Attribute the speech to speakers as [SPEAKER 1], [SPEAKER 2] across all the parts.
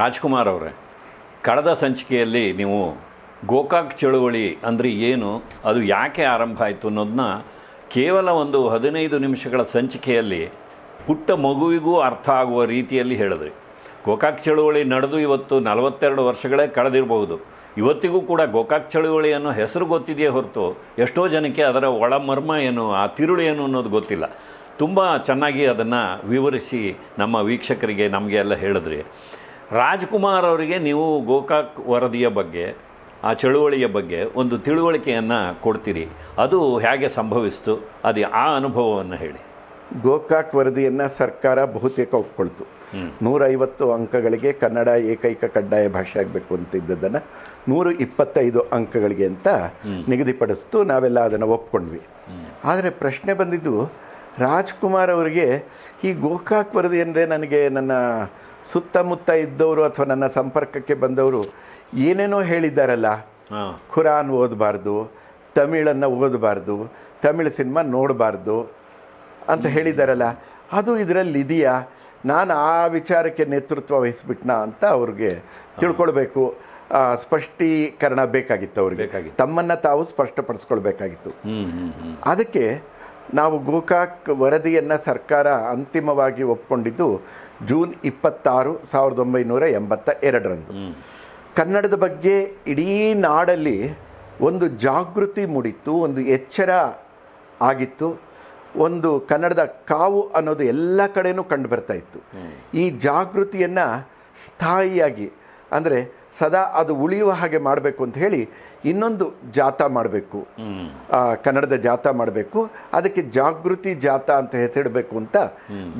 [SPEAKER 1] ರಾಜ್ಕುಮಾರ್ ಅವರೇ, ಕಳೆದ ಸಂಚಿಕೆಯಲ್ಲಿ ನೀವು ಗೋಕಾಕ್ ಚಳುವಳಿ ಅಂದರೆ ಏನು, ಅದು ಯಾಕೆ ಆರಂಭ ಆಯಿತು ಅನ್ನೋದನ್ನ ಕೇವಲ ಒಂದು ಹದಿನೈದು ನಿಮಿಷಗಳ ಸಂಚಿಕೆಯಲ್ಲಿ ಪುಟ್ಟ ಮಗುವಿಗೂ ಅರ್ಥ ಆಗುವ ರೀತಿಯಲ್ಲಿ ಹೇಳಿದ್ರಿ. ಗೋಕಾಕ್ ಚಳುವಳಿ ನಡೆದು ಇವತ್ತು ನಲವತ್ತೆರಡು ವರ್ಷಗಳೇ ಕಳೆದಿರಬಹುದು. ಇವತ್ತಿಗೂ ಕೂಡ ಗೋಕಾಕ್ ಚಳುವಳಿ ಅನ್ನೋ ಹೆಸರು ಗೊತ್ತಿದೆಯೇ ಹೊರತು ಎಷ್ಟೋ ಜನಕ್ಕೆ ಅದರ ಒಳಮರ್ಮ ಏನು, ಆ ತಿರುಳು ಏನು ಅನ್ನೋದು ಗೊತ್ತಿಲ್ಲ. ತುಂಬ ಚೆನ್ನಾಗಿ ಅದನ್ನು ವಿವರಿಸಿ ನಮ್ಮ ವೀಕ್ಷಕರಿಗೆ ನಮಗೆ ಎಲ್ಲ ಹೇಳಿದ್ರಿ. ರಾಜ್ಕುಮಾರ್ ಅವರಿಗೆ ನೀವು ಗೋಕಾಕ್ ವರದಿಯ ಬಗ್ಗೆ ಆ ಚಳುವಳಿಯ ಬಗ್ಗೆ ಒಂದು ತಿಳುವಳಿಕೆಯನ್ನು ಕೊಡ್ತೀರಿ. ಅದು ಹೇಗೆ ಸಂಭವಿಸ್ತು? ಅದು ಆ ಅನುಭವವನ್ನು ಹೇಳಿ.
[SPEAKER 2] ಗೋಕಾಕ್ ವರದಿಯನ್ನು ಸರ್ಕಾರ ಬಹುತೇಕ ಒಪ್ಕೊಳ್ತು. ನೂರೈವತ್ತು ಅಂಕಗಳಿಗೆ ಕನ್ನಡ ಏಕೈಕ ಕಡ್ಡಾಯ ಭಾಷೆ ಆಗಬೇಕು ಅಂತ ಇದ್ದದ್ದನ್ನು ನೂರ ಇಪ್ಪತ್ತೈದು ಅಂಕಗಳಿಗೆ ಅಂತ ನಿಗದಿಪಡಿಸ್ತು. ನಾವೆಲ್ಲ ಅದನ್ನು ಒಪ್ಕೊಂಡ್ವಿ. ಆದರೆ ಪ್ರಶ್ನೆ ಬಂದಿದ್ದು ರಾಜ್ಕುಮಾರ್ ಅವರಿಗೆ ಈ ಗೋಕಾಕ್ ವರದಿ ಅಂದರೆ ನನಗೆ ನನ್ನ ಸುತ್ತಮುತ್ತ ಇದ್ದವರು ಅಥವಾ ನನ್ನ ಸಂಪರ್ಕಕ್ಕೆ ಬಂದವರು ಏನೇನೋ ಹೇಳಿದ್ದಾರಲ್ಲ ಖುರಾನ್ ಓದಬಾರ್ದು ತಮಿಳನ್ನು ಓದಬಾರ್ದು ತಮಿಳು ಸಿನಿಮಾ ನೋಡಬಾರ್ದು ಅಂತ ಹೇಳಿದ್ದಾರಲ್ಲ ಅದು ಇದರಲ್ಲಿ ಇದೆಯಾ? ನಾನು ಆ ವಿಚಾರಕ್ಕೆ ನೇತೃತ್ವ ವಹಿಸ್ಬಿಟ್ನಾ ಅಂತ ಅವ್ರಿಗೆ ತಿಳ್ಕೊಳ್ಬೇಕು. ಸ್ಪಷ್ಟೀಕರಣ ಬೇಕಾಗಿತ್ತು ಅವ್ರಿಗೆ. ತಮ್ಮನ್ನು ತಾವು ಸ್ಪಷ್ಟಪಡಿಸ್ಕೊಳ್ಬೇಕಾಗಿತ್ತು. ಅದಕ್ಕೆ ನಾವು ಗೋಕಾಕ್ ವರದಿಯನ್ನು ಸರ್ಕಾರ ಅಂತಿಮವಾಗಿ ಒಪ್ಕೊಂಡಿದ್ದು ಜೂನ್ ಇಪ್ಪತ್ತಾರು ಸಾವಿರದ ಒಂಬೈನೂರ ಎಂಬತ್ತ ಎರಡರಂದು. ಕನ್ನಡದ ಬಗ್ಗೆ ಇಡೀ ನಾಡಲ್ಲಿ ಒಂದು ಜಾಗೃತಿ ಮೂಡಿತ್ತು ಒಂದು ಎಚ್ಚರ ಆಗಿತ್ತು. ಒಂದು ಕನ್ನಡದ ಕಾವು ಅನ್ನೋದು ಎಲ್ಲ ಕಡೆಯೂ ಕಂಡು ಬರ್ತಾ ಇತ್ತು. ಈ ಜಾಗೃತಿಯನ್ನು ಸ್ಥಾಯಿಯಾಗಿ ಅಂದರೆ ಸದಾ ಅದು ಉಳಿಯುವ ಹಾಗೆ ಮಾಡಬೇಕು ಅಂತ ಹೇಳಿ ಇನ್ನೊಂದು ಜಾಥಾ ಮಾಡಬೇಕು. ಕನ್ನಡದ ಜಾಥಾ ಮಾಡಬೇಕು. ಅದಕ್ಕೆ ಜಾಗೃತಿ ಜಾಥಾ ಅಂತ ಹೆಸರಿಡಬೇಕು ಅಂತ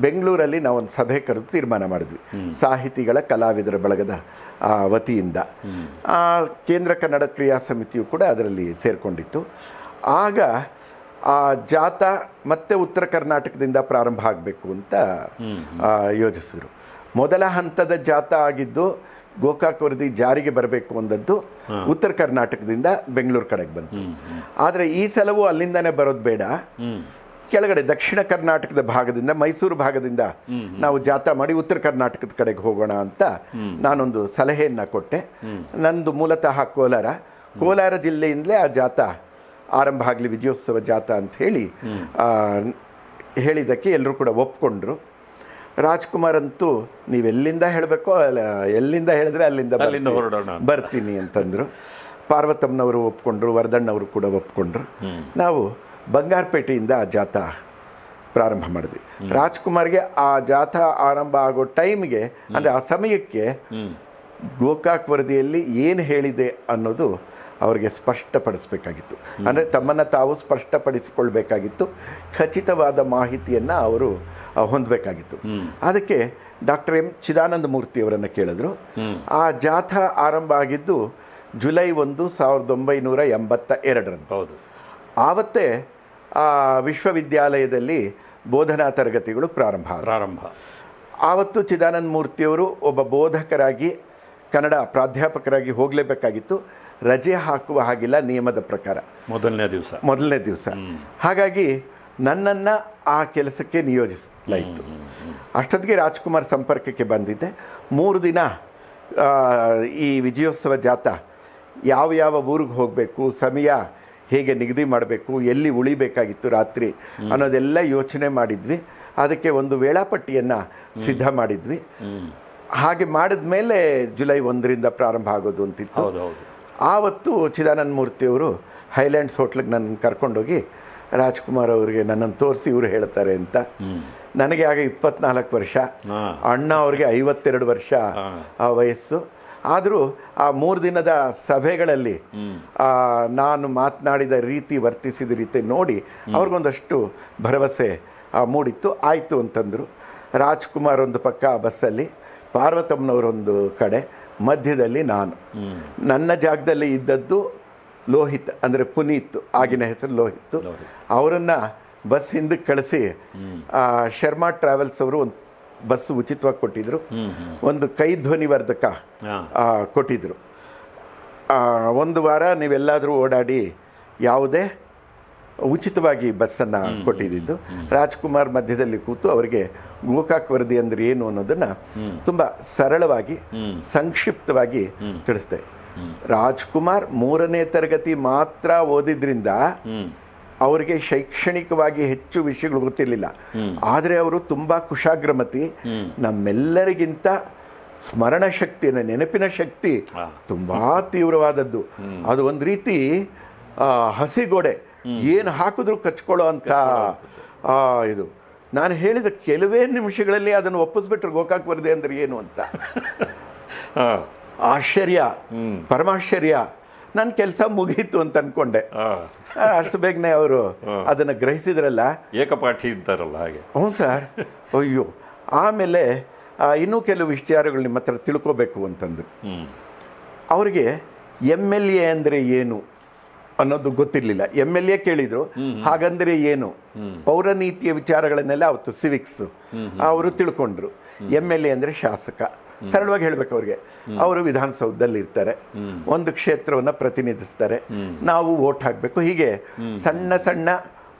[SPEAKER 2] ಬೆಂಗಳೂರಲ್ಲಿ ನಾವು ಒಂದು ಸಭೆ ಕರೆದು ತೀರ್ಮಾನ ಮಾಡಿದ್ವಿ. ಸಾಹಿತಿಗಳ ಕಲಾವಿದರ ಬಳಗದ ವತಿಯಿಂದ. ಕೇಂದ್ರ ಕನ್ನಡ ಕ್ರಿಯಾ ಸಮಿತಿಯು ಕೂಡ ಅದರಲ್ಲಿ ಸೇರಿಕೊಂಡಿತ್ತು. ಆಗ, ಆ ಜಾತ ಮತ್ತೆ ಉತ್ತರ ಕರ್ನಾಟಕದಿಂದ ಪ್ರಾರಂಭ ಆಗಬೇಕು ಅಂತ ಯೋಜಿಸಿದರು. ಮೊದಲ ಹಂತದ ಜಾತ ಆಗಿದ್ದು ಗೋಕಾಕ್ ವರದಿ ಜಾರಿಗೆ ಬರಬೇಕು ಅಂದದ್ದು ಉತ್ತರ ಕರ್ನಾಟಕದಿಂದ ಬೆಂಗಳೂರು ಕಡೆಗೆ ಬಂತು. ಆದರೆ ಈ ಸಲವೂ ಅಲ್ಲಿಂದಾನೇ ಬರೋದು ಬೇಡ. ಕೆಳಗಡೆ ದಕ್ಷಿಣ ಕರ್ನಾಟಕದ ಭಾಗದಿಂದ ಮೈಸೂರು ಭಾಗದಿಂದ ನಾವು ಜಾಥಾ ಮಾಡಿ ಉತ್ತರ ಕರ್ನಾಟಕದ ಕಡೆಗೆ ಹೋಗೋಣ ಅಂತ ನಾನೊಂದು ಸಲಹೆಯನ್ನು ಕೊಟ್ಟೆ. ನಂದು ಮೂಲತಃ ಕೋಲಾರ. ಕೋಲಾರ ಜಿಲ್ಲೆಯಿಂದಲೇ ಆ ಜಾಥಾ ಆರಂಭ ಆಗಲಿ ವಿಜಯೋತ್ಸವ ಜಾಥಾ ಅಂತ ಹೇಳಿ ಹೇಳಿದ್ದಕ್ಕೆ ಎಲ್ಲರೂ ಕೂಡ ಒಪ್ಕೊಂಡ್ರು. ರಾಜ್ಕುಮಾರ್ ಅಂತೂ ನೀವೆಲ್ಲಿಂದ ಹೇಳಬೇಕೋ ಎಲ್ಲಿಂದ ಹೇಳಿದ್ರೆ ಅಲ್ಲಿಂದ
[SPEAKER 1] ಹೊರಡೋಣ
[SPEAKER 2] ಬರ್ತೀನಿ ಅಂತಂದರು. ಪಾರ್ವತಮ್ಮನವರು ಒಪ್ಕೊಂಡ್ರು ವರದಣ್ಣವರು ಕೂಡ ಒಪ್ಕೊಂಡ್ರು. ನಾವು ಬಂಗಾರಪೇಟೆಯಿಂದ ಆ ಜಾಥಾ ಪ್ರಾರಂಭ ಮಾಡಿದ್ವಿ. ರಾಜ್ಕುಮಾರ್ಗೆ ಆ ಜಾಥಾ ಆರಂಭ ಆಗೋ ಟೈಮ್ಗೆ ಅಂದರೆ ಆ ಸಮಯಕ್ಕೆ ಗೋಕಾಕ್ ವರದಿಯಲ್ಲಿ ಏನು ಹೇಳಿದೆ ಅನ್ನೋದು ಅವರಿಗೆ ಸ್ಪಷ್ಟಪಡಿಸಬೇಕಾಗಿತ್ತು. ಅಂದರೆ ತಮ್ಮನ್ನು ತಾವು ಸ್ಪಷ್ಟಪಡಿಸಿಕೊಳ್ಬೇಕಾಗಿತ್ತು. ಖಚಿತವಾದ ಮಾಹಿತಿಯನ್ನು ಅವರು ಹೊಂದಬೇಕಾಗಿತ್ತು. ಅದಕ್ಕೆ ಡಾಕ್ಟರ್ ಎಂ ಚಿದಾನಂದ ಮೂರ್ತಿಯವರನ್ನು ಕೇಳಿದ್ರು. ಆ ಜಾಥಾ ಆರಂಭ ಆಗಿದ್ದು ಜುಲೈ ಒಂದು ಸಾವಿರದ ಒಂಬೈನೂರ ಎಂಬತ್ತ ಎರಡರಂದು.
[SPEAKER 1] ಹೌದು.
[SPEAKER 2] ಆವತ್ತೇ ಆ ವಿಶ್ವವಿದ್ಯಾಲಯದಲ್ಲಿ ಬೋಧನಾ ತರಗತಿಗಳು ಪ್ರಾರಂಭ
[SPEAKER 1] ಪ್ರಾರಂಭ.
[SPEAKER 2] ಆವತ್ತು ಚಿದಾನಂದ ಮೂರ್ತಿಯವರು ಒಬ್ಬ ಬೋಧಕರಾಗಿ ಕನ್ನಡ ಪ್ರಾಧ್ಯಾಪಕರಾಗಿ ಹೋಗಲೇಬೇಕಾಗಿತ್ತು. ರಜೆ ಹಾಕುವ ಹಾಗಿಲ್ಲ ನಿಯಮದ ಪ್ರಕಾರ.
[SPEAKER 1] ಮೊದಲನೇ ದಿವಸ.
[SPEAKER 2] ಮೊದಲನೇ ದಿವಸ. ಹಾಗಾಗಿ ನನ್ನನ್ನು ಆ ಕೆಲಸಕ್ಕೆ ನಿಯೋಜಿಸಲಾಯಿತು. ಅಷ್ಟೊತ್ತಿಗೆ ರಾಜ್ಕುಮಾರ್ ಸಂಪರ್ಕಕ್ಕೆ ಬಂದಿದ್ದೆ. ಮೂರು ದಿನ ಈ ವಿಜಯೋತ್ಸವ ಜಾಥಾ ಯಾವ ಯಾವ ಊರಿಗೆ ಹೋಗಬೇಕು ಸಮಯ ಹೇಗೆ ನಿಗದಿ ಮಾಡಬೇಕು ಎಲ್ಲಿ ಉಳಿಬೇಕಾಗಿತ್ತು ರಾತ್ರಿ ಅನ್ನೋದೆಲ್ಲ ಯೋಚನೆ ಮಾಡಿದ್ವಿ. ಅದಕ್ಕೆ ಒಂದು ವೇಳಾಪಟ್ಟಿಯನ್ನು ಸಿದ್ಧ ಮಾಡಿದ್ವಿ. ಹಾಗೆ ಮಾಡಿದ ಮೇಲೆ ಜುಲೈ ಒಂದರಿಂದ ಪ್ರಾರಂಭ ಆಗೋದು ಅಂತಿತ್ತು. ಆವತ್ತು ಚಿದಾನಂದ ಮೂರ್ತಿಯವರು ಹೈಲ್ಯಾಂಡ್ಸ್ ಹೋಟ್ಲಿಗೆ ನನ್ನ ಕರ್ಕೊಂಡೋಗಿ ರಾಜ್ಕುಮಾರ್ ಅವರಿಗೆ ನನ್ನನ್ನು ತೋರಿಸಿ ಇವರು ಹೇಳ್ತಾರೆ ಅಂತ. ನನಗೆ ಆಗ ಇಪ್ಪತ್ನಾಲ್ಕು ವರ್ಷ ಅಣ್ಣ ಅವ್ರಿಗೆ ಐವತ್ತೆರಡು ವರ್ಷ ಆ ವಯಸ್ಸು. ಆದರೂ ಆ ಮೂರು ದಿನದ ಸಭೆಗಳಲ್ಲಿ ನಾನು ಮಾತನಾಡಿದ ರೀತಿ ವರ್ತಿಸಿದ ರೀತಿ ನೋಡಿ ಅವ್ರಿಗೊಂದಷ್ಟು ಭರವಸೆ ಆ, ಮೂಡಿತ್ತು. ಆಯಿತು ಅಂತಂದರು. ರಾಜ್ಕುಮಾರ್ ಒಂದು ಪಕ್ಕ ಆ ಬಸ್ಸಲ್ಲಿ ಪಾರ್ವತಮ್ಮನವರೊಂದು ಕಡೆ ಮಧ್ಯದಲ್ಲಿ ನಾನು. ನನ್ನ ಜಾಗದಲ್ಲಿ ಇದ್ದದ್ದು ಲೋಹಿತ್ ಅಂದರೆ ಪುನೀತ್ ಆಗಿನ ಹೆಸರು ಲೋಹಿತ್. ಅವರನ್ನು ಬಸ್ ಹಿಂದಕ್ಕೆ ಕಳಿಸಿ ಶರ್ಮಾ ಟ್ರಾವೆಲ್ಸ್ ಅವರು ಒಂದು ಬಸ್ ಉಚಿತವಾಗಿ ಕೊಟ್ಟಿದ್ರು. ಒಂದು ಕೈ ಧ್ವನಿವರ್ಧಕ ಕೊಟ್ಟಿದ್ದರು ಒಂದು ವಾರ ನೀವೆಲ್ಲಾದರೂ ಓಡಾಡಿ ಯಾವುದೇ ಉಚಿತವಾಗಿ ಬಸ್ಸನ್ನು ಕೊಟ್ಟಿದ್ದು. ರಾಜ್ಕುಮಾರ್ ಮಧ್ಯದಲ್ಲಿ ಕೂತು ಅವರಿಗೆ ಗೋಕಾಕ್ ವರದಿ ಅಂದ್ರೆ ಏನು ಅನ್ನೋದನ್ನ ತುಂಬ ಸರಳವಾಗಿ ಸಂಕ್ಷಿಪ್ತವಾಗಿ ತಿಳಿಸ್ದೆ. ರಾಜ್ಕುಮಾರ್ ಮೂರನೇ ತರಗತಿ ಮಾತ್ರ ಓದಿದ್ರಿಂದ ಅವರಿಗೆ ಶೈಕ್ಷಣಿಕವಾಗಿ ಹೆಚ್ಚು ವಿಷಯಗಳು ಗೊತ್ತಿರಲಿಲ್ಲ. ಆದರೆ ಅವರು ತುಂಬ ಕುಶಾಗ್ರಮತಿ. ನಮ್ಮೆಲ್ಲರಿಗಿಂತ ಸ್ಮರಣ ಶಕ್ತಿ ನೆನಪಿನ ಶಕ್ತಿ ತುಂಬಾ ತೀವ್ರವಾದದ್ದು. ಅದು ಒಂದು ರೀತಿ ಹಸಿಗೋಡೆ. ಏನು ಹಾಕಿದ್ರು ಕಚ್ಕೊಳ್ಳೋ ಅಂತ ಆ, ಇದು. ನಾನು ಹೇಳಿದ ಕೆಲವೇ ನಿಮಿಷಗಳಲ್ಲಿ ಅದನ್ನು ಒಪ್ಪಿಸ್ಬಿಟ್ರೆ ಗೋಕಾಕ್ ಬರದೆ ಅಂದ್ರೆ ಏನು ಅಂತ.
[SPEAKER 1] ಹಾಂ.
[SPEAKER 2] ಆಶ್ಚರ್ಯ ಪರಮಾಶ್ಚರ್ಯ. ನನ್ನ ಕೆಲಸ ಮುಗೀತು ಅಂತ ಅನ್ಕೊಂಡೆ. ಅಷ್ಟು ಬೇಗನೆ ಅವರು ಅದನ್ನು ಗ್ರಹಿಸಿದ್ರಲ್ಲ?
[SPEAKER 1] ಏಕಪಾಠಿ ಇದ್ದಾರಲ್ಲ ಹಾಗೆ.
[SPEAKER 2] ಹ್ಞೂ ಸರ್. ಅಯ್ಯೋ. ಆಮೇಲೆ ಇನ್ನೂ ಕೆಲವು ವಿಚಾರಗಳು ನಿಮ್ಮ ಹತ್ರ ತಿಳ್ಕೋಬೇಕು
[SPEAKER 1] ಅಂತಂದು
[SPEAKER 2] ಅವರಿಗೆ ಎಂ ಎಲ್ ಎ ಅಂದರೆ ಏನು ಅನ್ನೋದು ಗೊತ್ತಿರಲಿಲ್ಲ. ಎಂ ಎಲ್ ಎ ಕೇಳಿದ್ರು ಹಾಗಂದ್ರೆ ಏನು? ಪೌರನೀತಿಯ ವಿಚಾರಗಳನ್ನೆಲ್ಲ ಅವತ್ತು ಸಿವಿಕ್ಸ್ ಅವರು ತಿಳ್ಕೊಂಡ್ರು. ಎಂ ಎಲ್ ಎ ಅಂದರೆ ಶಾಸಕ. ಸರಳವಾಗಿ ಹೇಳ್ಬೇಕು ಅವ್ರಿಗೆ. ಅವರು ವಿಧಾನಸೌಧದಲ್ಲಿ ಇರ್ತಾರೆ. ಒಂದು ಕ್ಷೇತ್ರವನ್ನು ಪ್ರತಿನಿಧಿಸ್ತಾರೆ. ನಾವು ವೋಟ್ ಹಾಕಬೇಕು. ಹೀಗೆ ಸಣ್ಣ ಸಣ್ಣ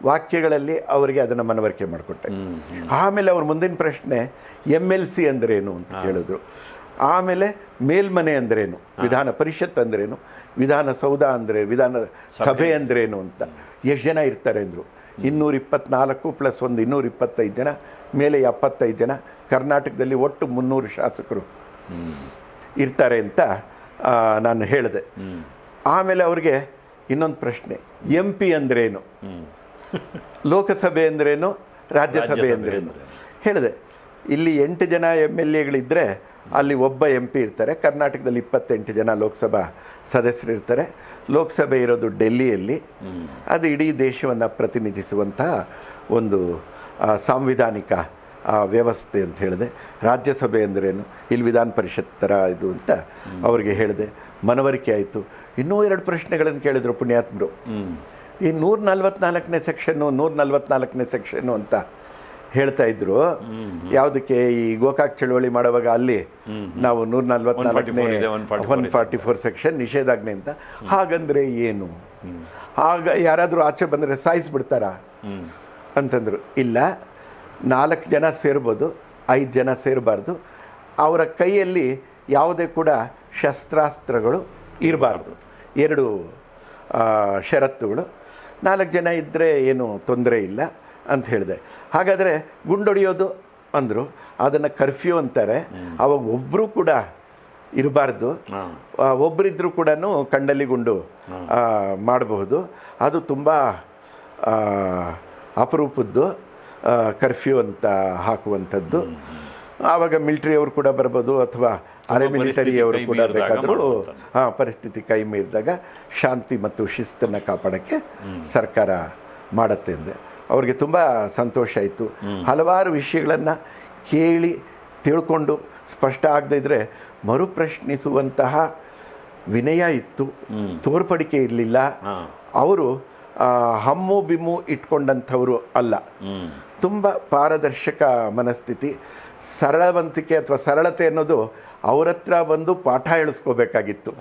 [SPEAKER 2] ವಾಕ್ಯಗಳಲ್ಲಿ ಅವರಿಗೆ ಅದನ್ನು ಮನವರಿಕೆ ಮಾಡಿಕೊಟ್ಟೆ. ಆಮೇಲೆ ಅವ್ರ ಮುಂದಿನ ಪ್ರಶ್ನೆ ಎಂ ಎಲ್ ಸಿ ಅಂದ್ರೇನು ಅಂತ ಕೇಳಿದ್ರು. ಆಮೇಲೆ ಮೇಲ್ಮನೆ ಅಂದ್ರೇನು? ವಿಧಾನ ಪರಿಷತ್ ಅಂದ್ರೇನು? ವಿಧಾನಸೌಧ ಅಂದರೆ ವಿಧಾನ ಸಭೆ ಅಂದ್ರೇನು ಅಂತ? ಎಷ್ಟು ಜನ ಇರ್ತಾರೆ ಅಂದರು. ಇನ್ನೂರ ಇಪ್ಪತ್ನಾಲ್ಕು ಪ್ಲಸ್ ಒಂದು ಇನ್ನೂರ ಇಪ್ಪತ್ತೈದು ಜನ ಮೇಲೆ ಎಪ್ಪತ್ತೈದು ಜನ ಕರ್ನಾಟಕದಲ್ಲಿ ಒಟ್ಟು ಮುನ್ನೂರು ಶಾಸಕರು ಇರ್ತಾರೆ ಅಂತ ನಾನು ಹೇಳಿದೆ. ಆಮೇಲೆ ಅವ್ರಿಗೆ ಇನ್ನೊಂದು ಪ್ರಶ್ನೆ ಎಂ ಪಿ ಅಂದ್ರೇನು? ಲೋಕಸಭೆ ಅಂದ್ರೇನು ರಾಜ್ಯಸಭೆ ಅಂದ್ರೇನು? ಹೇಳಿದೆ ಇಲ್ಲಿ ಎಂಟು ಜನ ಎಂ ಎಲ್ ಎಗಳಿದ್ದರೆ ಅಲ್ಲಿ ಒಬ್ಬ ಎಂ ಪಿ ಇರ್ತಾರೆ. ಕರ್ನಾಟಕದಲ್ಲಿ ಇಪ್ಪತ್ತೆಂಟು ಜನ ಲೋಕಸಭಾ ಸದಸ್ಯರು ಇರ್ತಾರೆ ಲೋಕಸಭೆ ಇರೋದು ಡೆಲ್ಲಿಯಲ್ಲಿ. ಅದು ಇಡೀ ದೇಶವನ್ನು ಪ್ರತಿನಿಧಿಸುವಂತಹ ಒಂದು ಸಾಂವಿಧಾನಿಕ ವ್ಯವಸ್ಥೆ ಅಂತ ಹೇಳಿದೆ. ರಾಜ್ಯಸಭೆ ಅಂದ್ರೇನು? ಇಲ್ಲಿ ವಿಧಾನ ಪರಿಷತ್ ಥರ ಇದು ಅಂತ ಅವರಿಗೆ ಹೇಳಿದೆ. ಮನವರಿಕೆ ಆಯಿತು. ಇನ್ನೂ ಎರಡು ಪ್ರಶ್ನೆಗಳನ್ನು ಕೇಳಿದರು ಪುಣ್ಯಾತ್ಮರು. ಈ ನೂರ ನಲ್ವತ್ನಾಲ್ಕನೇ ಸೆಕ್ಷನ್ನು, ನೂರ ನಲ್ವತ್ನಾಲ್ಕನೇ ಸೆಕ್ಷನ್ನು ಅಂತ ಹೇಳ್ತಾ ಇದ್ರು. ಯಾವುದಕ್ಕೆ ಈ ಗೋಕಾಕ್ ಚಳವಳಿ ಮಾಡುವಾಗ ಅಲ್ಲಿ ನಾವು ನೂರ ನಲ್ವತ್ನಾಲ್ಕನೇ
[SPEAKER 1] 144 ಇದೆ, 144
[SPEAKER 2] ಒನ್ ಫಾರ್ಟಿ ಫೋರ್ ಸೆಕ್ಷನ್ ನಿಷೇಧಾಜ್ಞೆ ಅಂತ. ಹಾಗಂದ್ರೆ ಏನು? ಆಗ ಯಾರಾದರೂ ಆಚೆ ಬಂದರೆ ಸಾಯಿಸ್ಬಿಡ್ತಾರಾ? ಅಂತಂದರು. ಇಲ್ಲ. ನಾಲ್ಕು ಜನ ಸೇರ್ಬೋದು ಐದು ಜನ ಸೇರಬಾರ್ದು. ಅವರ ಕೈಯಲ್ಲಿ ಯಾವುದೇ ಕೂಡ ಶಸ್ತ್ರಾಸ್ತ್ರಗಳು ಇರಬಾರ್ದು. ಎರಡು ಷರತ್ತುಗಳು. ನಾಲ್ಕು ಜನ ಇದ್ದರೆ ಏನು ತೊಂದರೆ ಇಲ್ಲ. ಅಂತ ಹೇಳಿದೆ. ಹಾಗಾದರೆ ಗುಂಡೊಡೆಯೋದು ಅಂದರು ಅದನ್ನು ಕರ್ಫ್ಯೂ ಅಂತಾರೆ. ಅವಾಗ ಒಬ್ಬರು ಕೂಡ ಇರಬಾರ್ದು. ಒಬ್ಬರಿದ್ದರೂ ಕೂಡ ಕಂಡಲ್ಲಿ ಗುಂಡು ಮಾಡಬಹುದು. ಅದು ತುಂಬ ಅಪರೂಪದ್ದು ಕರ್ಫ್ಯೂ ಅಂತ ಹಾಕುವಂಥದ್ದು. ಆವಾಗ ಮಿಲಿಟರಿಯವರು ಕೂಡ ಬರ್ಬೋದು ಅಥವಾ ಅರೆ ಮಿಲಿಟರಿಯವರು ಕೂಡ ಬೇಕಾದರೂ. ಹಾಂ ಪರಿಸ್ಥಿತಿ ಕೈ ಮೀರಿದಾಗ ಶಾಂತಿ ಮತ್ತು ಶಿಸ್ತನ್ನು ಕಾಪಾಡೋಕ್ಕೆ ಸರ್ಕಾರ ಮಾಡತ್ತೆ ಅಂದೆ. ಅವ್ರಿಗೆ ತುಂಬ ಸಂತೋಷ ಆಯಿತು ಹಲವಾರು ವಿಷಯಗಳನ್ನು ಕೇಳಿ ತಿಳ್ಕೊಂಡು ಸ್ಪಷ್ಟ ಆಗದೇ ಇದ್ದರೆ ಮರುಪ್ರಶ್ನಿಸುವಂತಹ ವಿನಯ ಇತ್ತು. ತೋರ್ಪಡಿಕೆ ಇರಲಿಲ್ಲ. ಅವರು ಹಮ್ಮು ಬಿಮ್ಮು ಇಟ್ಕೊಂಡಂಥವರು ಅಲ್ಲ. ತುಂಬ ಪಾರದರ್ಶಕ ಮನಸ್ಥಿತಿ. ಸರಳವಂತಿಕೆ ಅಥವಾ ಸರಳತೆ ಅನ್ನೋದು ಅವ್ರ ಹತ್ರ ಬಂದು ಪಾಠ ಹೇಳಿಸ್ಕೋಬೇಕಾಗಿತ್ತು.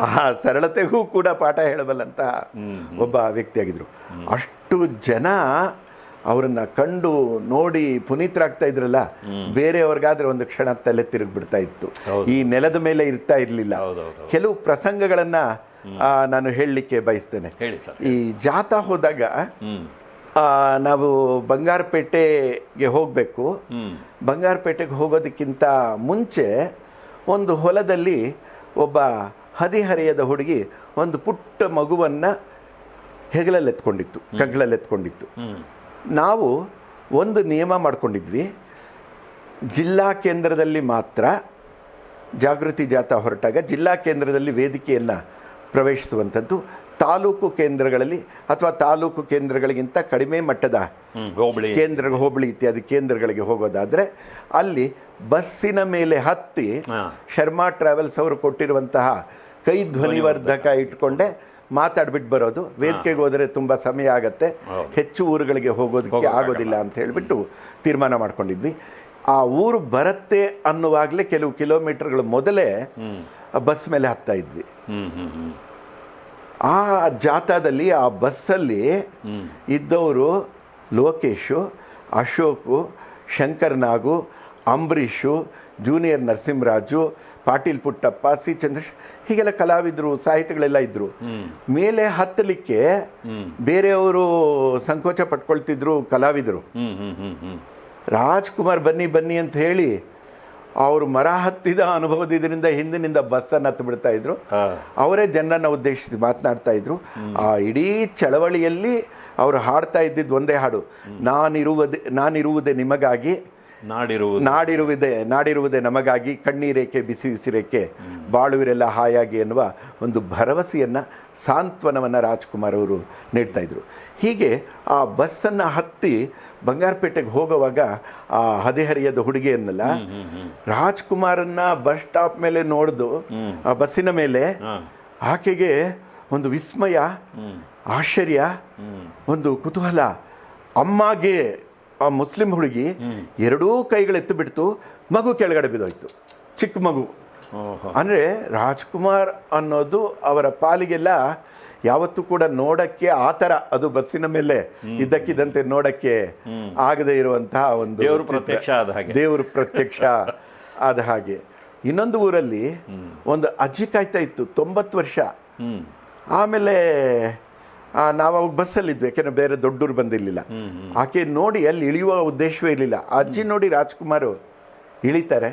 [SPEAKER 2] ಆ ಸರಳತೆಗೂ ಕೂಡ ಪಾಠ ಹೇಳಬಲ್ಲಂತಹ ಒಬ್ಬ ವ್ಯಕ್ತಿಯಾಗಿದ್ರು. ಅಷ್ಟು ಜನ ಅವರನ್ನ ಕಂಡು ನೋಡಿ ಪುನೀತರಾಗ್ತಾ ಇದ್ರಲ್ಲ ಬೇರೆಯವ್ರಿಗಾದ್ರೆ ಒಂದು ಕ್ಷಣ ತಲೆ ತಿರುಗ್ಬಿಡ್ತಾ ಇತ್ತು. ಈ ನೆಲದ ಮೇಲೆ ಇರ್ತಾ ಇರಲಿಲ್ಲ. ಕೆಲವು ಪ್ರಸಂಗಗಳನ್ನ ನಾನು ಹೇಳಲಿಕ್ಕೆ ಬಯಸ್ತೇನೆ. ಈ ಜಾಥಾ ಹೋದಾಗ ನಾವು ಬಂಗಾರಪೇಟೆಗೆ ಹೋಗಬೇಕು. ಬಂಗಾರಪೇಟೆಗೆ ಹೋಗೋದಕ್ಕಿಂತ ಮುಂಚೆ ಒಂದು ಹೊಲದಲ್ಲಿ ಒಬ್ಬ ಹದಿಹರೆಯದ ಹುಡುಗಿ ಒಂದು ಪುಟ್ಟ ಮಗುವನ್ನು ಹೆಗಲಲ್ಲಿ ಎತ್ಕೊಂಡಿತ್ತು ಕಗ್ಗಲಲ್ಲಿ ಎತ್ಕೊಂಡಿತ್ತು. ನಾವು ಒಂದು ನಿಯಮ ಮಾಡ್ಕೊಂಡಿದ್ವಿ. ಜಿಲ್ಲಾ ಕೇಂದ್ರದಲ್ಲಿ ಮಾತ್ರ ಜಾಗೃತಿ ಜಾಥಾ ಹೊರಟಾಗ ಜಿಲ್ಲಾ ಕೇಂದ್ರದಲ್ಲಿ ವೇದಿಕೆಯನ್ನು ಪ್ರವೇಶಿಸುವಂಥದ್ದು. ತಾಲೂಕು ಕೇಂದ್ರಗಳಲ್ಲಿ ಅಥವಾ ತಾಲೂಕು ಕೇಂದ್ರಗಳಿಗಿಂತ ಕಡಿಮೆ ಮಟ್ಟದ
[SPEAKER 1] ಹೋಬಳಿ.
[SPEAKER 2] ಕೇಂದ್ರ ಹೋಬಳಿ ಇತ್ಯಾದಿ ಕೇಂದ್ರಗಳಿಗೆ ಹೋಗೋದಾದರೆ ಅಲ್ಲಿ ಬಸ್ಸಿನ ಮೇಲೆ ಹತ್ತಿ ಶರ್ಮಾ ಟ್ರಾವೆಲ್ಸ್ ಅವರು ಕೊಟ್ಟಿರುವಂತಹ ಕೈ ಧ್ವನಿವರ್ಧಕ. ಇಟ್ಕೊಂಡೆ ಮಾತಾಡ್ಬಿಟ್ಟು ಬರೋದು. ವೇದಿಕೆಗೆ ಹೋದರೆ ತುಂಬ ಸಮಯ ಆಗತ್ತೆ. ಹೆಚ್ಚು ಊರುಗಳಿಗೆ ಹೋಗೋದಕ್ಕೆ ಆಗೋದಿಲ್ಲ ಅಂತ ಹೇಳಿಬಿಟ್ಟು ತೀರ್ಮಾನ ಮಾಡ್ಕೊಂಡಿದ್ವಿ. ಆ ಊರು ಬರುತ್ತೆ ಅನ್ನುವಾಗಲೇ ಕೆಲವು ಕಿಲೋಮೀಟರ್ಗಳು ಮೊದಲೇ ಬಸ್ ಮೇಲೆ ಹತ್ತಾ ಇದ್ವಿ. ಆ ಜಾಥಾದಲ್ಲಿ ಆ ಬಸ್ಸಲ್ಲಿ ಇದ್ದವರು ಲೋಕೇಶು ಅಶೋಕು ಶಂಕರ್ ನಾಗು ಅಂಬರೀಷು ಜೂನಿಯರ್ ನರಸಿಂಹರಾಜು ಪಾಟೀಲ್ ಪುಟ್ಟಪ್ಪ ಸಿ ಚಂದ್ರಶ್ ಹೀಗೆಲ್ಲ ಕಲಾವಿದರು ಸಾಹಿತಿಗಳೆಲ್ಲ ಇದ್ರು. ಮೇಲೆ ಹತ್ತಲಿಕ್ಕೆ ಬೇರೆಯವರು ಸಂಕೋಚ ಪಟ್ಕೊಳ್ತಿದ್ರು ಕಲಾವಿದರು. ರಾಜ್ಕುಮಾರ್ ಬನ್ನಿ ಬನ್ನಿ ಅಂತ ಹೇಳಿ ಅವರು ಮರ ಹತ್ತಿದ ಅನುಭವದಿಂದ ಹಿಂದಿನಿಂದ ಬಸ್ಸನ್ನು ಹತ್ತು ಬಿಡ್ತಾ ಇದ್ರು ಅವರೇ ಜನರನ್ನ ಉದ್ದೇಶಿಸಿ ಮಾತನಾಡ್ತಾ ಇದ್ರು. ಆ ಇಡೀ ಚಳವಳಿಯಲ್ಲಿ ಅವರು ಹಾಡ್ತಾ ಇದ್ದಿದ್ದು ಒಂದೇ ಹಾಡು. ನಾನಿರುವುದೇ ನಾನಿರುವುದೇ ನಿಮಗಾಗಿ.
[SPEAKER 1] ನಾಡಿರುವುದು.
[SPEAKER 2] ನಾಡಿರುವುದೇ ನಾಡಿರುವುದೇ ನಮಗಾಗಿ ಕಣ್ಣೀರೇಕೆ ಬಿಸಿ ಉಸಿರೇಕೆ ಬಾಳುವಿರೆಲ್ಲ ಹಾಯಾಗಿ ಎನ್ನುವ ಒಂದು ಭರವಸೆಯನ್ನು ಸಾಂತ್ವನವನ್ನು ರಾಜ್ಕುಮಾರ್ ಅವರು ನೀಡ್ತಾ ಇದ್ರು. ಹೀಗೆ ಆ ಬಸ್ಸನ್ನು ಹತ್ತಿ ಬಂಗಾರಪೇಟೆಗೆ ಹೋಗುವಾಗ ಆ ಹದಿಹರಿಯದ ಹುಡುಗಿಯನ್ನಲ್ಲ ರಾಜ್ಕುಮಾರನ್ನ ಬಸ್ ಸ್ಟಾಪ್ ಮೇಲೆ ನೋಡಿದು ಆ ಬಸ್ಸಿನ ಮೇಲೆ. ಆಕೆಗೆ ಒಂದು ವಿಸ್ಮಯ ಆಶ್ಚರ್ಯ ಒಂದು ಕುತೂಹಲ ಅಮ್ಮಗೆ ಆ ಮುಸ್ಲಿಂ ಹುಡುಗಿ ಎರಡೂ ಕೈಗಳೆತ್ತು ಬಿಡ್ತು ಮಗು ಕೆಳಗಡೆ ಬಿದ್ದೋಯ್ತು. ಚಿಕ್ಕ ಮಗು. ಅಂದರೆ ರಾಜ್ಕುಮಾರ್ ಅನ್ನೋದು ಅವರ ಪಾಲಿಗೆಲ್ಲ ಯಾವತ್ತೂ ಕೂಡ ನೋಡಕ್ಕೆ ಆ ಥರ ಅದು ಬಸ್ಸಿನ ಮೇಲೆ ಇದ್ದಕ್ಕಿದ್ದಂತೆ ನೋಡಕ್ಕೆ ಆಗದೆ ಇರುವಂತಹ ಒಂದು
[SPEAKER 1] ದೇವರು ಪ್ರತ್ಯಕ್ಷ ಆದ ಹಾಗೆ.
[SPEAKER 2] ದೇವರು ಪ್ರತ್ಯಕ್ಷ ಆದ ಹಾಗೆ. ಇನ್ನೊಂದು ಊರಲ್ಲಿ ಒಂದು ಅಜ್ಜಿ ಕಾಯ್ತಾ ಇತ್ತು ತೊಂಬತ್ತು ವರ್ಷ. ಆಮೇಲೆ ನಾವು ಅವಾಗ ಬಸ್ಸಲ್ಲಿದ್ವಿ ಯಾಕೆಂದ್ರೆ ಬೇರೆ ದೊಡ್ಡೂರು ಬಂದಿರಲಿಲ್ಲ. ಆಕೆ ನೋಡಿ ಅಲ್ಲಿ ಇಳಿಯುವ ಉದ್ದೇಶವೇ ಇರಲಿಲ್ಲ. ಆ ಅಜ್ಜಿ ನೋಡಿ ರಾಜ್ಕುಮಾರ್ ಇಳಿತಾರೆ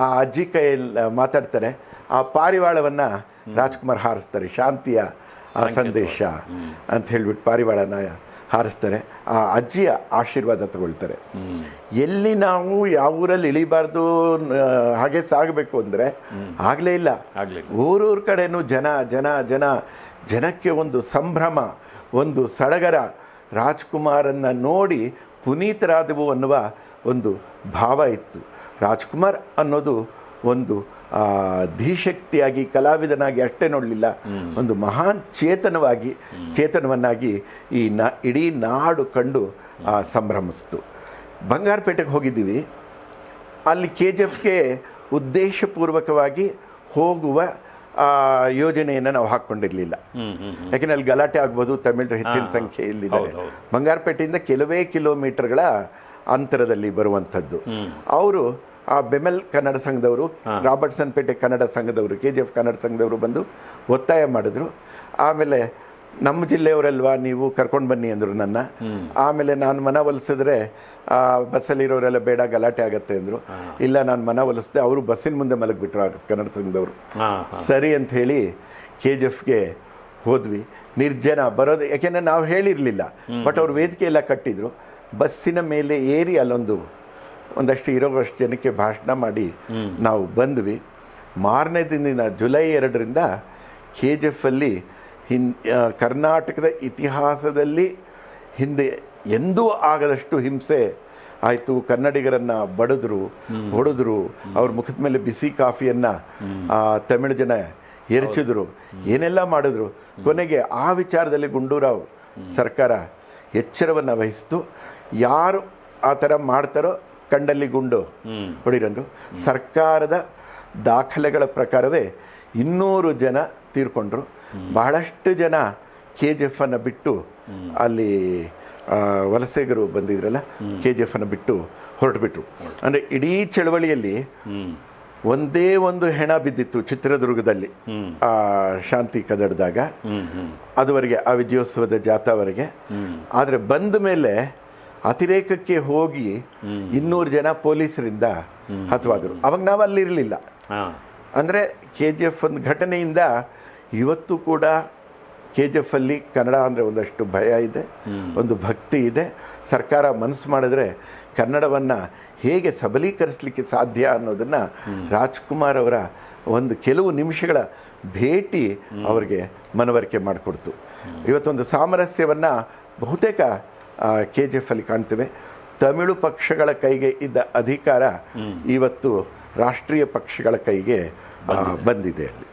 [SPEAKER 2] ಆ ಅಜ್ಜಿ ಕೈಯಲ್ಲಿ ಮಾತಾಡ್ತಾರೆ ಆ ಪಾರಿವಾಳವನ್ನ ರಾಜ್ಕುಮಾರ್ ಹಾರಿಸ್ತಾರೆ ಶಾಂತಿಯ ಆ ಸಂದೇಶ ಅಂತ ಹೇಳ್ಬಿಟ್ಟು ಪಾರಿವಾಳನ ಹಾರಿಸ್ತಾರೆ ಆ ಅಜ್ಜಿಯ ಆಶೀರ್ವಾದ ತಗೊಳ್ತಾರೆ. ಎಲ್ಲಿ ನಾವು ಯಾವ ಊರಲ್ಲಿ ಇಳಿಬಾರ್ದು ಹಾಗೆ ಸಾಗಬೇಕು ಅಂದರೆ ಆಗಲೇ ಇಲ್ಲ. ಊರೂರ ಕಡೆನೂ ಜನ ಜನ ಜನ ಜನಕ್ಕೆ ಒಂದು ಸಂಭ್ರಮ ಒಂದು ಸಡಗರ ರಾಜ್ಕುಮಾರನ್ನು ನೋಡಿ ಪುನೀತರಾದವು ಅನ್ನುವ ಒಂದು ಭಾವ ಇತ್ತು. ರಾಜ್ಕುಮಾರ್ ಅನ್ನೋದು ಒಂದು ಧೀಶಕ್ತಿಯಾಗಿ ಕಲಾವಿದನಾಗಿ ಅಷ್ಟೇ ನೋಡಲಿಲ್ಲ. ಒಂದು ಮಹಾನ್ ಚೇತನವಾಗಿ ಚೇತನವನ್ನಾಗಿ ಈ ನ ಇಡೀ ನಾಡು ಕಂಡು ಆ, ಸಂಭ್ರಮಿಸ್ತು. ಬಂಗಾರಪೇಟೆಗೆ ಹೋಗಿದ್ದೀವಿ. ಅಲ್ಲಿ ಕೆ ಜಿ ಎಫ್ಗೆ ಉದ್ದೇಶಪೂರ್ವಕವಾಗಿ ಹೋಗುವ ಯೋಜನೆಯನ್ನು ನಾವು ಹಾಕ್ಕೊಂಡಿರಲಿಲ್ಲ. ಯಾಕೆಂದ್ರೆ ಅಲ್ಲಿ ಗಲಾಟೆ ಆಗ್ಬೋದು ತಮಿಳರು ಹೆಚ್ಚಿನ
[SPEAKER 1] ಸಂಖ್ಯೆ
[SPEAKER 2] ಸಂಖ್ಯೆಯಲ್ಲಿದ್ದಾರೆ. ಬಂಗಾರಪೇಟೆಯಿಂದ ಕೆಲವೇ ಕಿಲೋಮೀಟರ್ಗಳ ಅಂತರದಲ್ಲಿ ಬರುವಂಥದ್ದು. ಅವರು ಆ ಬೆಮೆಲ್ ಕನ್ನಡ ಸಂಘದವರು ರಾಬರ್ಟ್ಸನ್ ಪೇಟೆ ಕನ್ನಡ ಸಂಘದವರು ಕೆ ಜಿ ಎಫ್ ಕನ್ನಡ ಸಂಘದವರು ಬಂದು ಒತ್ತಾಯ ಮಾಡಿದ್ರು. ಆಮೇಲೆ ನಮ್ಮ ಜಿಲ್ಲೆಯವರಲ್ವಾ ನೀವು ಕರ್ಕೊಂಡು ಬನ್ನಿ ಅಂದರು ನನ್ನ. ಆಮೇಲೆ ನಾನು ಮನ ಒಲಿಸಿದ್ರೆ ಆ, ಬಸ್ಸಲ್ಲಿರೋರೆಲ್ಲ ಬೇಡ ಗಲಾಟೆ ಆಗತ್ತೆ ಅಂದರು. ಇಲ್ಲ ನಾನು ಮನ ಒಲಿಸಿದೆ ಅವರು ಬಸ್ಸಿನ ಮುಂದೆ ಮಲಗಿಬಿಟ್ರು ಕನ್ನಡ ಸಂಘದವರು ಸರಿ ಅಂತ ಹೇಳಿ ಕೆ ಜಿ ಎಫ್ಗೆ ಹೋದ್ವಿ. ನಿರ್ಜನ ಬರೋದು ಯಾಕೆಂದರೆ ನಾವು ಹೇಳಿರಲಿಲ್ಲ. ಬಟ್ ಅವ್ರು ವೇದಿಕೆ ಎಲ್ಲ ಕಟ್ಟಿದ್ರು. ಬಸ್ಸಿನ ಮೇಲೆ ಏರಿ ಅಲ್ಲೊಂದು ಒಂದಷ್ಟು ಇರೋವಷ್ಟು ಜನಕ್ಕೆ ಭಾಷಣ ಮಾಡಿ ನಾವು ಬಂದ್ವಿ. ಮಾರನೇ ದಿನ ಜುಲೈ ಎರಡರಿಂದ ಕೆ ಜಿ ಎಫಲ್ಲಿ ಹಿನ್ ಕರ್ನಾಟಕದ ಇತಿಹಾಸದಲ್ಲಿ ಹಿಂದೆ ಎಂದೂ ಆಗದಷ್ಟು ಹಿಂಸೆ ಆಯಿತು. ಕನ್ನಡಿಗರನ್ನು ಬಡಿದ್ರು ಹೊಡೆದ್ರು ಅವ್ರ ಮುಖದ ಮೇಲೆ ಬಿಸಿ ಕಾಫಿಯನ್ನು ತಮಿಳು ಜನ ಎರಚಿದ್ರು. ಏನೆಲ್ಲ ಮಾಡಿದ್ರು? ಕೊನೆಗೆ ಆ ವಿಚಾರದಲ್ಲಿ ಗುಂಡೂರಾವ್ ಸರ್ಕಾರ ಎಚ್ಚರವನ್ನು ವಹಿಸ್ತು. ಯಾರು ಆ ಥರ ಮಾಡ್ತಾರೋ ಕಂಡಲ್ಲಿ ಗುಂಡು. ಹೊಡಿರಂದ್ರು ಸರ್ಕಾರದ ದಾಖಲೆಗಳ ಪ್ರಕಾರವೇ ಇನ್ನೂರು ಜನ ತೀರ್ಕೊಂಡ್ರು. ಬಹಳಷ್ಟು ಜನ ಕೆ ಜಿ ಎಫ್ ಅನ್ನು ಬಿಟ್ಟು ಅಲ್ಲಿ ವಲಸೆಗರು ಬಂದಿದ್ರಲ್ಲ ಕೆ ಜಿ ಎಫ್ ಅನ್ನು ಬಿಟ್ಟು ಹೊರಟುಬಿಟ್ರು. ಅಂದರೆ ಇಡೀ ಚಳವಳಿಯಲ್ಲಿ ಒಂದೇ ಒಂದು ಹೆಣ ಬಿದ್ದಿತ್ತು ಚಿತ್ರದುರ್ಗದಲ್ಲಿ ಆ ಶಾಂತಿ ಕದಡ್ದಾಗ. ಅದುವರೆಗೆ ಆ ವಿಜಯೋತ್ಸವದ ಜಾಥಾವರೆಗೆ. ಆದರೆ ಬಂದ ಮೇಲೆ ಅತಿರೇಕಕ್ಕೆ ಹೋಗಿ ಇನ್ನೂರು ಜನ ಪೊಲೀಸರಿಂದ ಹತವಾದರು. ಅವಾಗ ನಾವು ಅಲ್ಲಿರಲಿಲ್ಲ ಅಂದರೆ ಕೆ ಜಿ ಎಫ್ ಒಂದು ಘಟನೆಯಿಂದ ಇವತ್ತು ಕೂಡ ಕೆ ಜಿ ಎಫ್ ಅಲ್ಲಿ ಕನ್ನಡ ಅಂದರೆ ಒಂದಷ್ಟು ಭಯ ಇದೆ ಒಂದು ಭಕ್ತಿ ಇದೆ. ಸರ್ಕಾರ ಮನಸ್ಸು ಮಾಡಿದ್ರೆ ಕನ್ನಡವನ್ನು ಹೇಗೆ ಸಬಲೀಕರಿಸಲಿಕ್ಕೆ ಸಾಧ್ಯ ಅನ್ನೋದನ್ನು ರಾಜ್ಕುಮಾರ್ ಅವರ ಒಂದು ಕೆಲವು ನಿಮಿಷಗಳ ಭೇಟಿ ಅವರಿಗೆ ಮನವರಿಕೆ ಮಾಡಿಕೊಡ್ತು. ಇವತ್ತೊಂದು ಸಾಮರಸ್ಯವನ್ನು ಬಹುತೇಕ ಕೆ ಜಿ ಎಫ್ ಅಲ್ಲಿ ಕಾಣ್ತೇವೆ. ತಮಿಳು ಪಕ್ಷಗಳ ಕೈಗೆ ಇದ್ದ ಅಧಿಕಾರ ಇವತ್ತು ರಾಷ್ಟ್ರೀಯ ಪಕ್ಷಗಳ ಕೈಗೆ ಬಂದಿದೆ ಅಲ್ಲಿ.